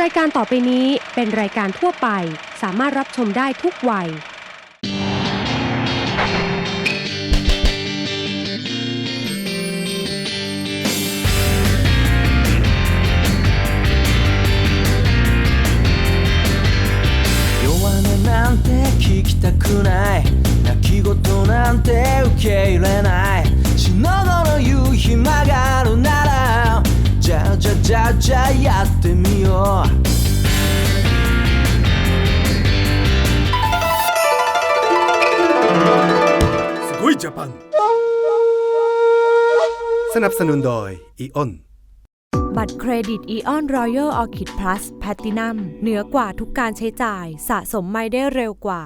รายการต่อไปนี้เป็นรายการทั่วไป สามารถรับชมได้ทุกวัย 弱音なんて聞きたくない泣き言なんて受け入れない死の後の夕日曲がるならじゃあじゃあじゃあじゃあやってみよう ยเจแปนสนับสนุนโดยอีออนบัตรเครดิต Eon Royal Orchid Plus Platinum เหนือกว่าทุกการใช้จ่ายสะสมไม่ได้เร็วกว่า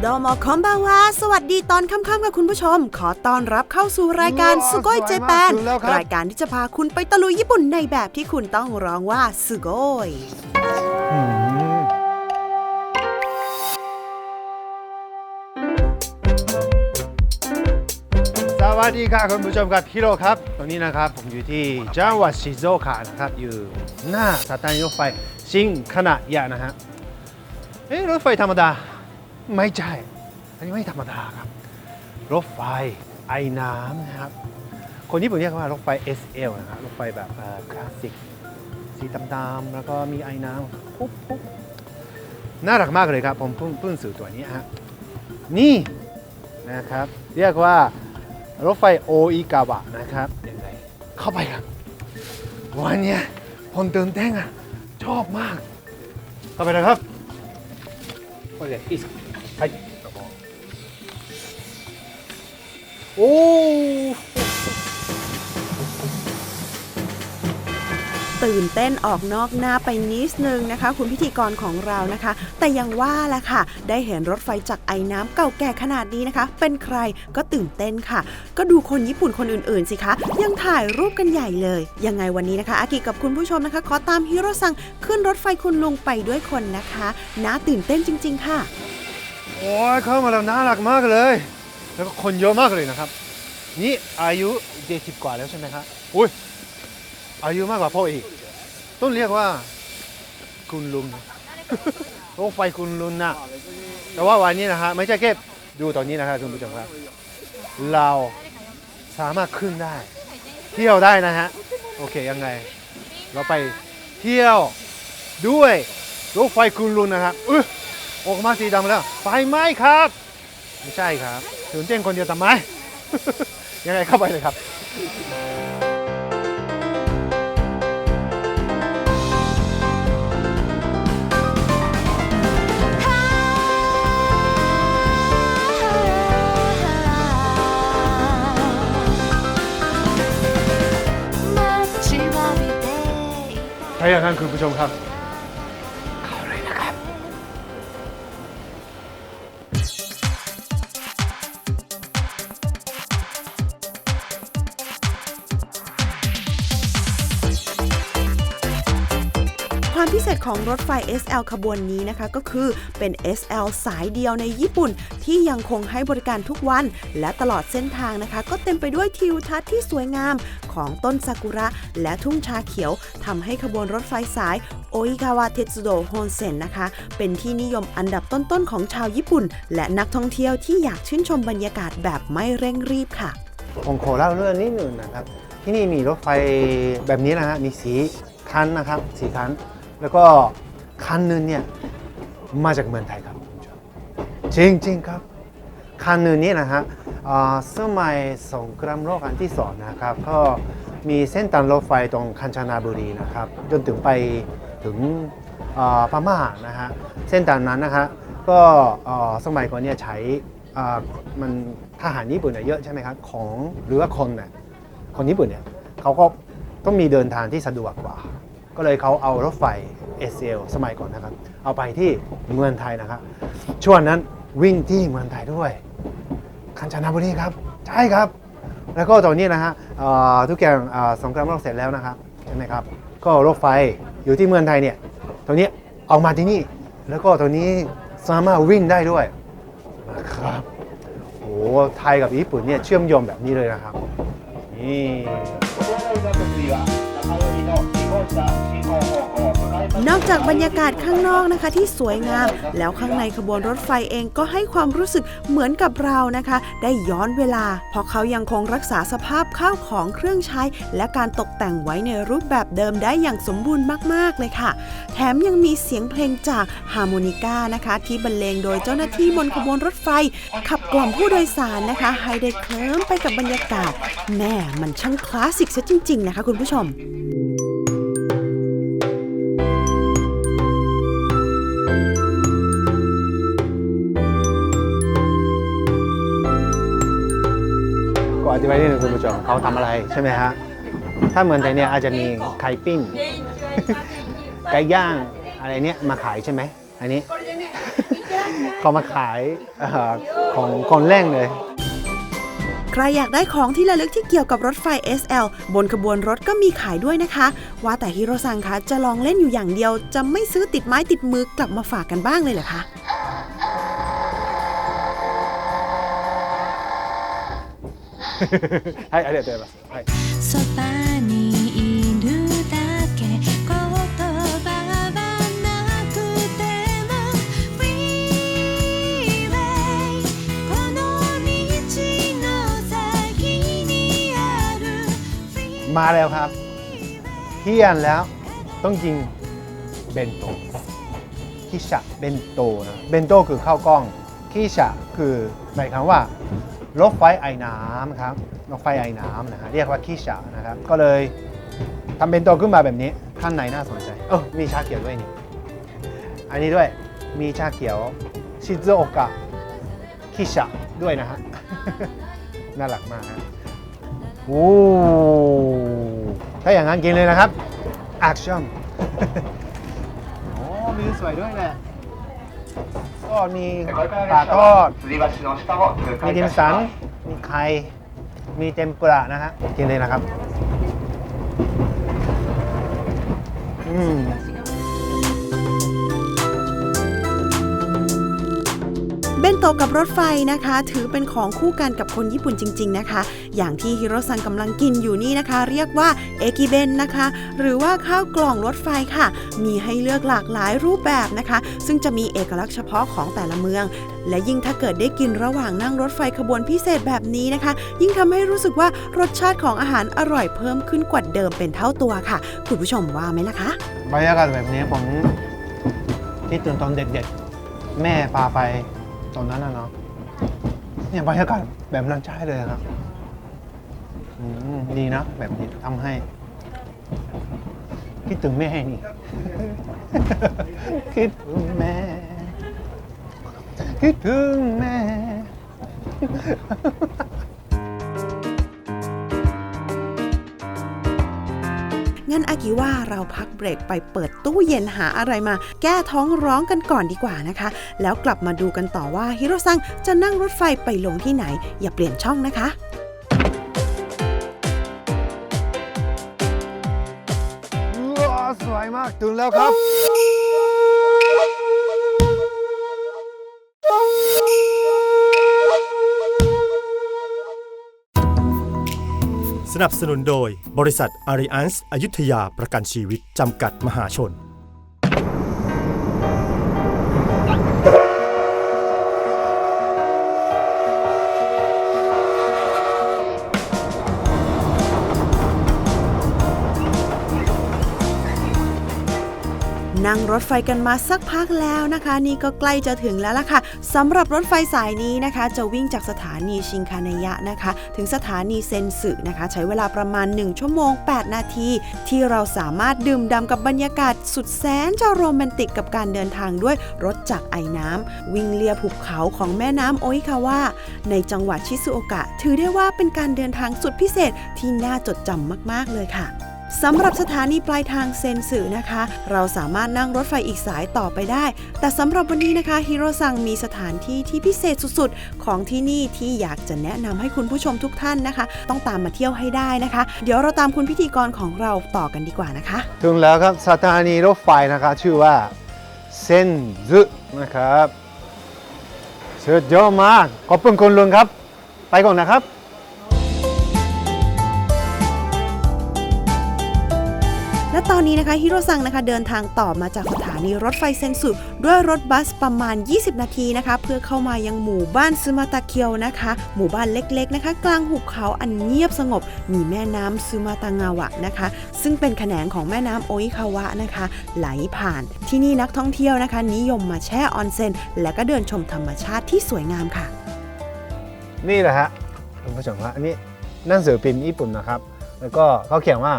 โดโมคอมบาวา สวัสดีตอนค่ำๆกับคุณผู้ชม ขอต้อนรับเข้าสู่รายการสุโกยเจแปน รายการที่จะพาคุณไปตะลุยญี่ปุ่นในแบบที่คุณต้องร้องว่าสุโกย วัสดีค่ะคุณผู้ชมครับฮิโร่ครับ ตรงนี้นะครับผมอยู่ที่จังหวัดชิโซกะนะครับ อยู่หน้าสถานีรถไฟชิงคณะยะนะฮะเอ๊ะรถไฟธรรมดา ไม่ใช่ อันนี้ไม่ธรรมดาครับ รถไฟไอ้น้ำนะครับ คนญี่ปุ่นเรียกว่ารถไฟ SL นะครับรถไฟแบบคลาสสิกสีดำๆแล้วก็มีไอ้น้ำปุ๊บปุ๊บน่ารักมากเลยครับ ผมเพิ่งเพิ่งสื่อตัวนี้ฮะนี่นะครับ เรียกว่า รถไฟโออิกาวะนะครับยังไงเข้าไปครับ วันเนี้ยผมตื่นเต้นอ่ะ ชอบมาก เข้าไปนะครับโอเคอีสはいどう ตื่นเต้นออกนอกหน้าไปนิดนึงนะคะ คุณพิธีกรของเรานะคะ แต่ยังว่าแหละค่ะ ได้เห็นรถไฟจากไอ้น้ำเก่าแก่ขนาดนี้นะคะ เป็นใครก็ตื่นเต้นค่ะ ก็ดูคนญี่ปุ่นคนอื่นๆสิคะ ยังถ่ายรูปกันใหญ่เลย ยังไงวันนี้นะคะ อากิกับคุณผู้ชมนะคะ ขอตามฮิโร่ซังขึ้นรถไฟคุณลุงไปด้วยคนนะคะน่าตื่นเต้นจริง ๆ ค่ะ โอ้ยเข้ามาแล้วน่ารักมากเลย แล้วก็คนเยอะมากเลยนะครับ นี่อายุเจ็ดสิบกว่าแล้วใช่ไหมครับอุ้ย อายุมากกว่าพ่ออีก ต้องเรียกว่า คุณลุงรถไฟคุณลุงนะแต่ว่าวันนี้นะฮะไม่ใช่แค่ดูตอนนี้นะครับคุณผู้ชมครับ เราสามารถขึ้นได้ เที่ยวได้นะฮะ โอเคยังไง เราไปเที่ยวด้วยรถไฟคุณลุงนะครับอุ๊ยออกมาสีดำแล้วไฟไหม้ครับ ไม่ใช่ครับตื่นเต้นคนเดียวทำไม ยังไงเข้าไปเลยครับ ถ้าอย่างนั้นคุณผู้ชมครับ พิเศษของรถไฟ SL ขบวนนี้นะคะก็คือเป็น SL สายเดียวในญี่ปุ่น ที่ยังคงให้บริการทุกวัน และตลอดเส้นทางนะคะ ก็เต็มไปด้วยทิวทัศน์ที่สวยงามของต้นซากุระและทุ่งชาเขียวทำให้ขบวนรถไฟสายโออิกาวะเทสุโดโฮนเซ็นนะคะ เป็นที่นิยมอันดับต้นๆของชาวญี่ปุ่น และนักท่องเที่ยวที่อยากชื่นชมบรรยากาศแบบไม่เร่งรีบค่ะ ผมขอเล่าเรื่องนิดหนึ่งนะครับ ที่นี่มีรถไฟแบบนี้นะฮะมีสีคันนะครับสีคัน แล้วก็คันหนึงเนี่ยมาจากเมืองไทยครับคุณผู้ชมจริงๆครับคันหนึงนี่นะฮะสมัยสงครามโลกอันที่สองนะครับก็มีเส้นทางรถไฟตรงคัญชนาบุรีนะครับจนถึงไปถึงพม่านะฮะเส้นทางนั้นนะฮะก็สมัยก่อนเนี่ยใช้มันทหารญี่ปุ่นเนี่ยเยอะใช่ไหมครับของหรือว่าคนเนี่ยคนญี่ปุ่นเนี่ยเขาก็ต้องมีเดินทางที่สะดวกกว่า ก็เลยเขาเอารถไฟ SL สมัยก่อนนะครับ เอาไปที่เมืองไทยนะครับ ช่วงนั้นวิ่งที่เมืองไทยด้วยคันชนาบุรีครับ ใช่ครับ แล้วก็ตอนนี้นะฮะทุกอย่างสงครามโลกเสร็จแล้วนะครับใช่ไหมครับ ก็รถไฟอยู่ที่เมืองไทยเนี่ยตรงนี้เอามาที่นี่ แล้วก็ตรงนี้สามารถวิ่งได้ด้วยนะครับโอ้ไทยกับญี่ปุ่นเนี่ยเชื่อมโยงแบบนี้เลยนะครับนี่ นอกจากบรรยากาศข้างนอกนะคะที่สวยงาม แล้วข้างในขบวนรถไฟเองก็ให้ความรู้สึกเหมือนกับเรานะคะ ได้ย้อนเวลา เพราะเขายังคงรักษาสภาพข้าวของเครื่องใช้ และการตกแต่งไว้ในรูปแบบเดิมได้อย่างสมบูรณ์มาก ๆ เลยค่ะ แถมยังมีเสียงเพลงจากฮาร์โมนิก้านะคะ ที่บรรเลงโดยเจ้าหน้าที่บนขบวนรถไฟ ขับกล่อมผู้โดยสารนะคะ ให้ได้เคลิ้มไปกับบรรยากาศแม่มันช่างคลาสสิกซะจริง ๆ นะคะ คุณผู้ชม ธิบายนิดนึงคุณผู้ชมเขาทำอะไรใช่ไหมฮะ ถ้าเหมือนไทยเนี่ยอาจจะมีไข่ปิ้ง ไก่ย่างอะไรเนี้ยมาขายใช่ไหมอันนี้ เขามาขายเออของคนแรกเลย ใครอยากได้ของที่ระลึกที่เกี่ยวกับรถไฟ SL บนขบวนรถก็มีขายด้วยนะคะ ว่าแต่ฮิโรซังคะจะลองเล่นอยู่อย่างเดียว จะไม่ซื้อติดไม้ติดมือกลับมาฝากกันบ้างเลยเหรอคะ はい、ありがとうございます。はい。そばにいるだけ言葉はなくても Freeway この道の先にある Freeway มาแล้วครับเที่ยงแล้วต้องกินเบนโตคิชะเบนโตนะเบนโตคือข้าวกล้องคิชะคือหมายความว่า รถไฟไอ้น้ำครับรถไฟไอ้น้ำนะฮะเรียกว่าคิชะนะครับ ก็เลยทำเบนโตขึ้นมาแบบนี้ข้างในน่าสนใจ เออมีชาเขียวด้วยนี่ อันนี้ด้วยมีชาเขียวชิซุโอกะคิชะด้วยนะฮะ น่ารักมากฮะโอ้ถ้าอย่างนั้นกินเลยนะครับแอคชั่น โอ้มีสวยด้วยแหละ ก็มีปลาทอด มีดิมสัน มีไข่ มีเต็มปุระนะฮะกินเลยนะครับ อืม เบนโตกับรถไฟนะคะ ถือเป็นของคู่กันกับคนญี่ปุ่นจริง ๆนะคะ อย่างที่ฮิโรซังกำลังกินอยู่นี่นะคะ เรียกว่าเอกิเบนนะคะ หรือว่าข้าวกล่องรถไฟค่ะ มีให้เลือกหลากหลายรูปแบบนะคะ ซึ่งจะมีเอกลักษณ์เฉพาะของแต่ละเมือง และยิ่งถ้าเกิดได้กินระหว่างนั่งรถไฟขบวนพิเศษแบบนี้นะคะ ยิ่งทำให้รู้สึกว่ารสชาติของอาหารอร่อยเพิ่มขึ้นกว่าเดิมเป็นเท่าตัวค่ะ คุณผู้ชมว่าไหมล่ะคะบรรยากาศแบบนี้ผมที่ตื่นตอนเด็กๆ แม่พาไป ตอนนั้นนะเนาะเนี่ยบรรยากาศแบบนั้นใช่เลยครับอืมดีนะ แบบนี้ทำให้คิดถึงแม่นี่ คิดถึงแม่ คิดถึงแม่ งั้นอากิว่าเราพักเบรกไปเปิดตู้เย็นหาอะไรมา แก้ท้องร้องกันก่อนดีกว่านะคะ แล้วกลับมาดูกันต่อว่าฮิโรซังจะนั่งรถไฟไปลงที่ไหน อย่าเปลี่ยนช่องนะคะสวยมากตื่นแล้วครับ สนับสนุนโดยบริษัทอาริอันส์อยุธยาประกันชีวิต จำกัดมหาชน นั่งรถไฟกันมาสักพักแล้วนะคะ นี่ก็ใกล้จะถึงแล้วล่ะค่ะสำหรับรถไฟสายนี้นะคะ จะวิ่งจากสถานีชิงคานายะนะคะ ถึงสถานีเซนสึนะคะ ใช้เวลาประมาณ 1 ชั่วโมง 8 นาที ที่เราสามารถดื่มด่ำกับบรรยากาศสุดแสนจะโรแมนติกกับการเดินทางด้วยรถจากไอ้น้ำวิ่งเลียภูเขาของแม่น้ำโอิคาวะในจังหวัดชิซุโอกะ ถือได้ว่าเป็นการเดินทางสุดพิเศษที่น่าจดจำมาก ๆ เลยค่ะ สำหรับสถานีปลายทางเซนสึนะคะ เราสามารถนั่งรถไฟอีกสายต่อไปได้ แต่สำหรับวันนี้นะคะฮิโรซังมีสถานที่ที่พิเศษสุดๆ ของที่นี่ที่อยากจะแนะนำให้คุณผู้ชมทุกท่านนะคะ ต้องตามมาเที่ยวให้ได้นะคะ เดี๋ยวเราตามคุณพิธีกรของเราต่อกันดีกว่านะคะ ถึงแล้วครับสถานีรถไฟนะครับชื่อว่าเซนซึนะครับสุดยอดมากขอบคุณคุณลุงครับ ไปก่อนนะครับ และตอนนี้นะคะฮิโรซังนะคะเดินทางต่อมาจากสถานีรถไฟเซนสุด้วยรถบัสประมาณ 20 นาทีนะคะ เพื่อเข้ามายังหมู่บ้านซึมาตาเคียวนะคะ หมู่บ้านเล็กๆนะคะ กลางหุบเขาอันเงียบสงบ มีแม่น้ำซึมาตางาวะนะคะ ซึ่งเป็นแขนงของแม่น้ำโออิคาวะนะคะ ไหลผ่านที่นี่นักท่องเที่ยวนะคะ นิยมมาแช่ออนเซ็นและก็เดินชมธรรมชาติที่สวยงามค่ะ นี่แหละฮะคุณผู้ชมฮะอันนี้นั่งสือพิมพ์ญี่ปุ่นนะครับ แล้วก็เขาเขียนว่า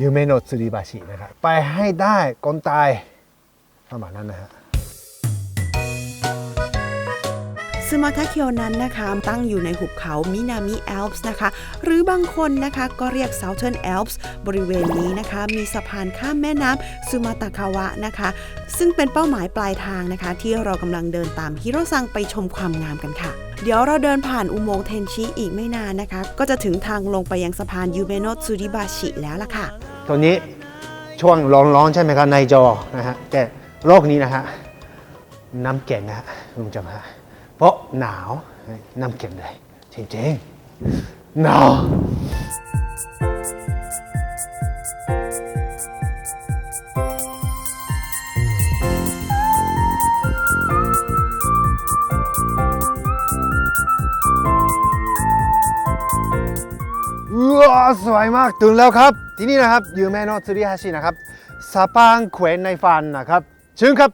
ยูเมโนะสุริบาชินะครับ ไปให้ได้คนตายประมาณนั้นนะฮะซึมาทาเคียวนั้นนะคะ ตั้งอยู่ในหุบเขามินามิแอลป์นะคะ หรือบางคนนะคะก็เรียก Southern Alps บริเวณนี้นะคะ มีสะพานข้ามแม่น้ำซึมาตาคาวะนะคะ ซึ่งเป็นเป้าหมายปลายทางนะคะ ที่เรากำลังเดินตามฮิโรซังไปชมความงามกันค่ะ เดี๋ยวเราเดินผ่านอุโมงค์เทนชิอีกไม่นานนะคะ ก็จะถึงทางลงไปยังสะพานยูเมโนะซูริบาชิแล้วล่ะค่ะ ตัวนี้ช่วงร้อนๆใช่ไหมครับในจอนะฮะแต่โรคนี้นะฮะน้ำแข็งนะฮะลุงจำฮะเพราะหนาวน้ำแข็งเลยจริงๆหนาว สวยมากถึงแล้วครับ ที่นี่นะครับยูเมโนะซุริฮาชินะครับสะพานแขวนในฝันนะครับเชิญครับ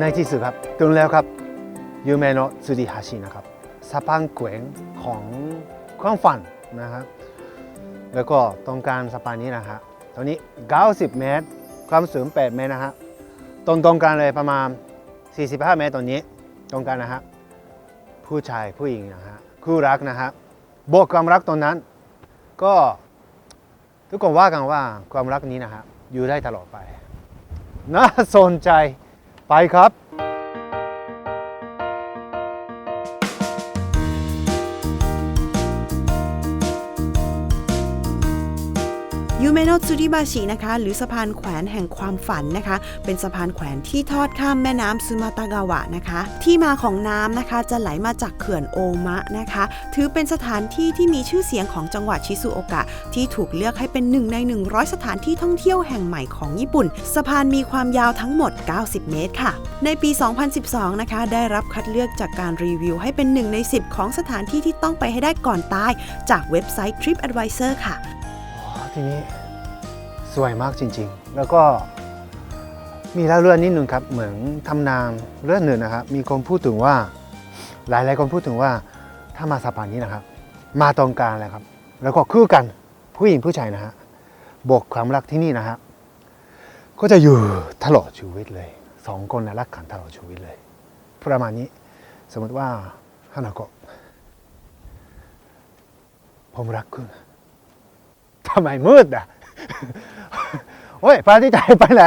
ในที่สุดครับถึงแล้วครับยูเมโนะซุริฮาชินะครับสะพานแขวนของความฝันนะครับแล้วก็ตรงกลางสะพานนี้นะฮะ ตรงนี้ 90 เมตร ความสูง 8 เมตรนะฮะ ตรงตรงกลางเลยประมาณ 45 เมตรตรงนี้ ตรงกลางนะฮะ ผู้ชายผู้หญิงนะฮะ คู่รักนะฮะบอกความรักตรงนั้น ก็ทุกคนว่ากันว่าความรักนี้นะฮะ อยู่ได้ตลอดไป น่าสนใจไปครับ โนะซูริบาชินะคะ หรือสะพานแขวนแห่งความฝันนะคะ เป็นสะพานแขวนที่ทอดข้ามแม่น้ำซึมาตากาวะนะคะ ที่มาของน้ำนะคะจะไหลมาจากเขื่อนโอมะนะคะ ถือเป็นสถานที่ที่มีชื่อเสียงของจังหวัดชิซุโอกะ ที่ถูกเลือกให้เป็นหนึ่งใน 100 สถานที่ท่องเที่ยวแห่งใหม่ของญี่ปุ่น สะพานมีความยาวทั้งหมด 90 เมตรค่ะ ในปี 2012 นะคะ ได้รับคัดเลือกจากการรีวิวให้เป็นหนึ่งใน 10 ของสถานที่ที่ต้องไปให้ได้ก่อนตาย จากเว็บไซต์ TripAdvisor ค่ะ อ๋อ ทีนี้ สวยมากจริงๆ แล้วก็มีเล่าเรื่องนิดนึงครับ เหมือนทำนามเรื่องหนึ่งนะครับ มีคนพูดถึงว่า หลายๆคนพูดถึงว่าถ้ามาสะพานนี้นะครับ มาตรงกลางเลยครับ แล้วก็คู่กันผู้หญิงผู้ชายนะฮะบอกความรักที่นี่นะฮะก็จะอยู่ตลอดชีวิตเลยสองคนนะรักกันตลอดชีวิตเลย ประมาณนี้สมมติว่าฮานาโกะผมรักคุณทำไมมืดอะ โอ้ยพระอาทิตย์จไปไหน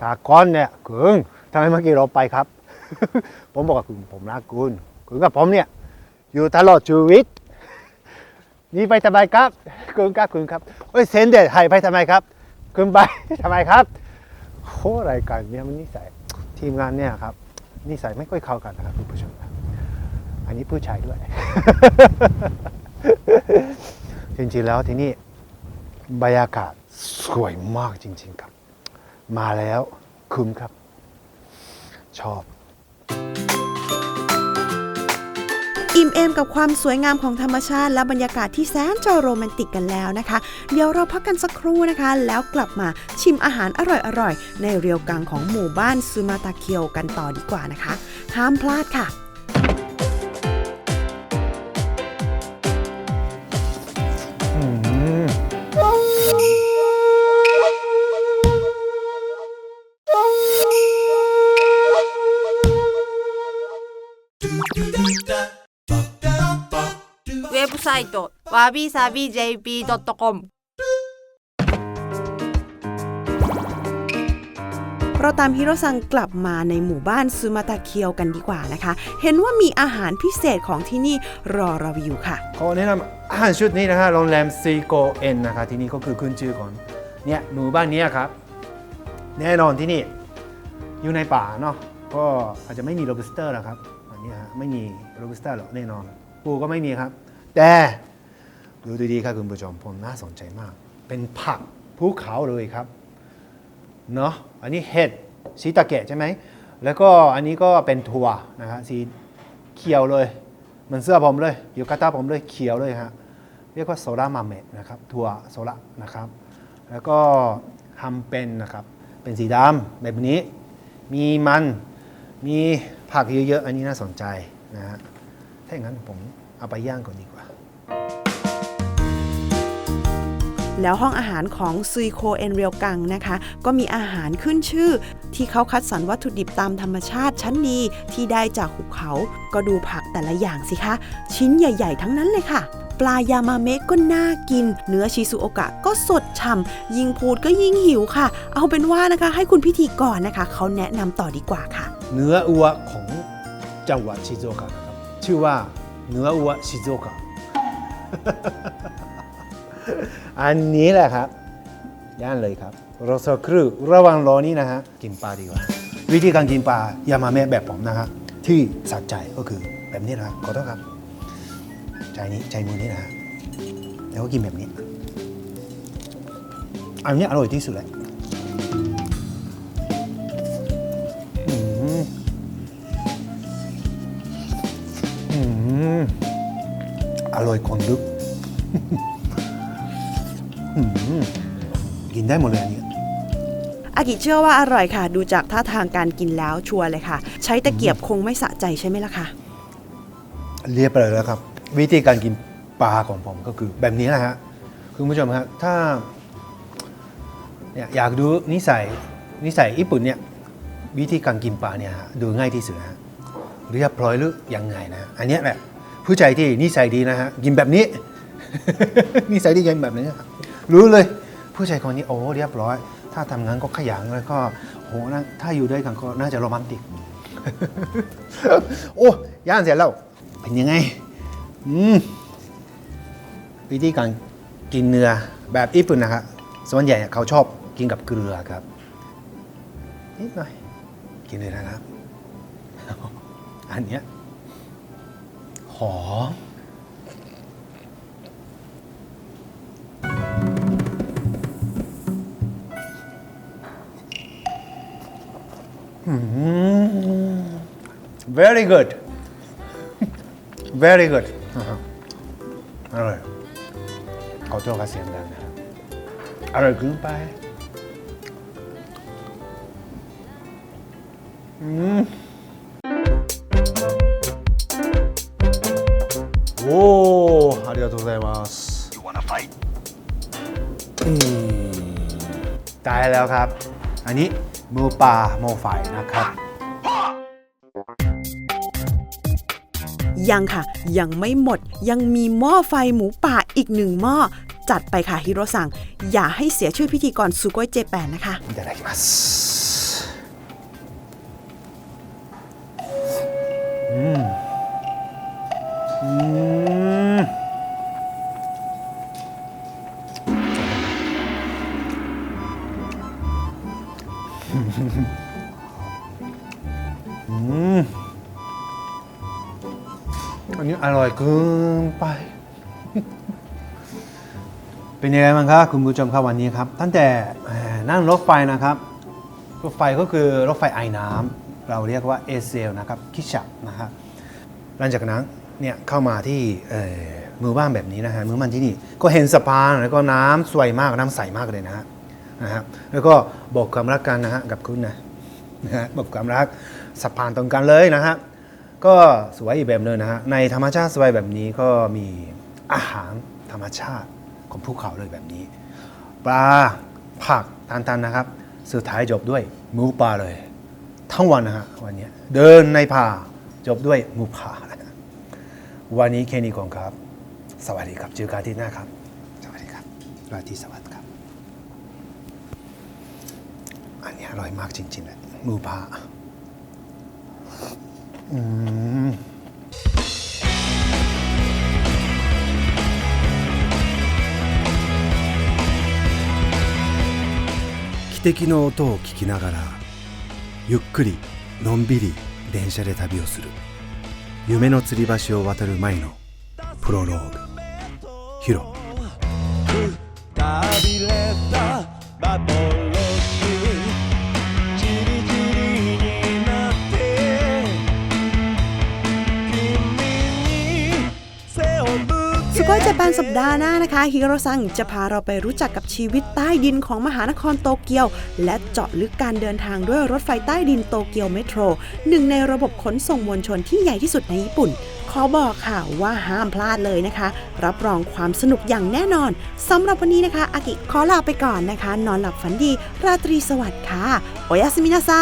ตาก้อนเนี่ยคุณทำไมเมื่อกี้เราไปครับ ผมบอกกับคุณผมรักคุณคุณกับผมเนี่ย อยู่ตลอดชีวิตนี่ไปทำไมครับคุณครับคุณครับโอ้ยเซนเดตให้ไปทำไมครับคุณไปทำไมครับโอ้รายการเนี่ยมันนิสัยทีมงานเนี่ยครับนิสัยไม่ค่อยเข้ากันนะครับคุณผู้ชมครับอันนี้ผู้ชายด้วย จริงๆแล้วที่นี่บรรยากาศสวยมากจริง ๆครับ มาแล้วคุ้มครับ ชอบ อิ่มเอมกับความสวยงามของธรรมชาติ และบรรยากาศที่แสนจะโรแมนติกกันแล้วนะคะ เดี๋ยวเราพักกันสักครู่นะคะ แล้วกลับมาชิมอาหารอร่อยๆ ในเรียวกังของหมู่บ้านซูมาตาเคียวกันต่อดีกว่านะคะ ห้ามพลาดค่ะ w a b i s a b i j p c o m เราตามฮิโรซังกลับมาในหมู่บ้านซูมาตาเคียวกันดีกว่านะคะ เห็นว่ามีอาหารพิเศษของที่นี่รอเราอยู่ค่ะ ขอแนะนำอาหารชุดนี้นะฮะโรงแรมซีโกเอ็นนะคะที่นี่ก็คือขึ้นชื่อของเนี่ยหมู่บ้านเนี้ยครับ แน่นอนที่นี่อยู่ในป่าเนาะก็อาจจะไม่มีโรบิสเตอร์หรอกครับอันนี้ฮะไม่มีโรบิสเตอร์หรอกแน่นอนปูก็ไม่มีครับ แต่ ดูดีๆครับคุณผู้ชมผมน่าสนใจมาก เป็นผักภูเขาเลยครับเนาะอันนี้เห็ดสีตะเกะใช่ไหม แล้วก็อันนี้ก็เป็นถั่วนะฮะสีเขียวเลยเหมันเสื้อผมเลยอยู่กาตาผมเลยเขียวเลยฮะเรียกว่าโซดามาเมะนะครับถั่วโซดานะครับ แล้วก็ทำเป็นนะครับเป็นสีดำแบบนี้ มีมันมีผักเยอะๆอันนี้น่าสนใจนะฮะถ้าอย่างนั้นผมเอาไปย่างก่อนดีกว่า แล้วห้องอาหารของซุยโคเอ็นเรียวกังนะคะ ก็มีอาหารขึ้นชื่อ ที่เขาคัดสรรวัตถุดิบตามธรรมชาติชั้นดีที่ได้จากหุบเขา ก็ดูผักแต่ละอย่างสิคะ ชิ้นใหญ่ ๆ ทั้งนั้นเลยค่ะปลายามาเมะก็น่ากิน เนื้อชิซุโอกะก็สดฉ่ำยิ่งพูดก็ยิ่งหิวค่ะ เอาเป็นว่านะคะให้คุณพิธีกรนะคะ เขาแนะนำต่อดีกว่าค่ะ เนื้ออัวของจังหวัดชิโซกะนะครับ ชื่อว่าเนื้ออัวชิโซกะ อันนี้แหละครับ ย่านเลยครับรอสักครูระวังรอนี้นะฮะกินปลาดีกว่า วิธีการกินปลายามาเมะแบบผมนะฮะที่สักใจก็คือแบบนี้นะครับขอโทษครับ ใจนี้ใจมือนี้นะฮะแล้วก็กินแบบนี้ อันนี้อร่อยที่สุดเลยอืมอร่อยคนลึกอืม กินได้หมดเลยอันนี้อากิเชื่อว่าอร่อยค่ะ ดูจากท่าทางการกินแล้วชัวร์เลยค่ะ ใช้ตะเกียบคงไม่สะใจใช่ไหมล่ะคะเรียบร้อยแล้วครับ วิธีการกินปลาของผมก็คือแบบนี้นะฮะคุณผู้ชมครับถ้าเนี่ยอยากดูนิสัยนิสัยญี่ปุ่นเนี่ยวิธีการกินปลาเนี่ยฮะดูง่ายที่สุดนะฮะเรียบร้อยหรือยังไงนะ อันเนี้ยแหละผู้ชายที่นิสัยดีนะฮะกินแบบนี้ นิสัยดีกินแบบนี้ครับ รู้เลย ผู้ชายคนนี้โอ้เรียบร้อย ถ้าทำงานก็ขยันแล้วก็โหนะถ้าอยู่ด้วยกันก็น่าจะโรแมนติก โอ้ย่างเสร็จแล้ว เป็นยังไง อืมวิธีการกินเนื้อแบบญี่ปุ่นนะครับส่วนใหญ่เขาชอบกินกับเกลือครับ นิดหน่อย กินเลยนะครับ อันเนี้ยหอม very good very good อ่าฮะอร่อยขอโทษครับเสียงดังนะครับอร่อยเกินไปอืมโอ้ありがとうございますอืมได้แล้วครับ อันนี้ หมูปลาหมูไฟนะครับ ยังค่ะ ยังไม่หมดยังมีหม้อไฟหมูป่าอีกหนึ่งหม้อ จัดไปค่ะฮิโรซัง อย่าให้เสียชื่อพิธีกรซูโกยเจแปนนะคะ いただきます อันนี้อร่อยเกินไป เป็นยังไงบ้างครับคุณผู้ชมครับวันนี้ครับ ตั้งแต่นั่งรถไฟนะครับ รถไฟก็คือรถไฟไอ้น้ำเราเรียกว่าเอเซลนะครับคิชะนะครับหลังจากนั้นเนี่ยเข้ามาที่มือบ้านแบบนี้นะฮะมือบ้านที่นี่ ก็เห็นสะพานแล้วก็น้ำสวยมากน้ำใสมากเลยนะฮะ นะฮะแล้วก็บอกความรักกันนะฮะกับคุณนะนะฮะบอกความรักสะพานตรงกันเลยนะฮะก็สวยอีกแบบเลยนะฮะในธรรมชาติสวยแบบนี้ก็มีอาหารธรรมชาติของภูเขาเลยแบบนี้ ปลาผักทานๆนะครับ สุดท้ายจบด้วยหมูป่าเลย ทั้งวันนะฮะวันนี้เดินในป่าจบด้วยหมูป่าวันนี้แค่นี้ก่อนครับ สวัสดีครับเจอกันที่หน้าครับ สวัสดีครับราตรีสวัสดิ์ อันนี้อร่อยมากจริงๆเลยหมูป่าอืม 汽笛の音を聞きながらゆっくりのんびり電車で旅をする夢の吊り橋を渡る前のプロローグヒロ旅れた幻じ ปนสัปดาห์หน้านะคะฮิโรซังจะพาเราไปรู้จักกับชีวิตใต้ดินของมหานครโตเกียว และเจาะลึกการเดินทางด้วยรถไฟใต้ดินโตเกียวเมโทรหนึ่งในระบบขนส่งมวลชนที่ใหญ่ที่สุดในญี่ปุ่น ขอบอกค่ะว่าห้ามพลาดเลยนะคะ รับรองความสนุกอย่างแน่นอนสำหรับวันนี้นะคะอากิขอลาไปก่อนนะคะ นอนหลับฝันดี ราตรีสวัสดิ์ค่ะโอยาสมินาไซ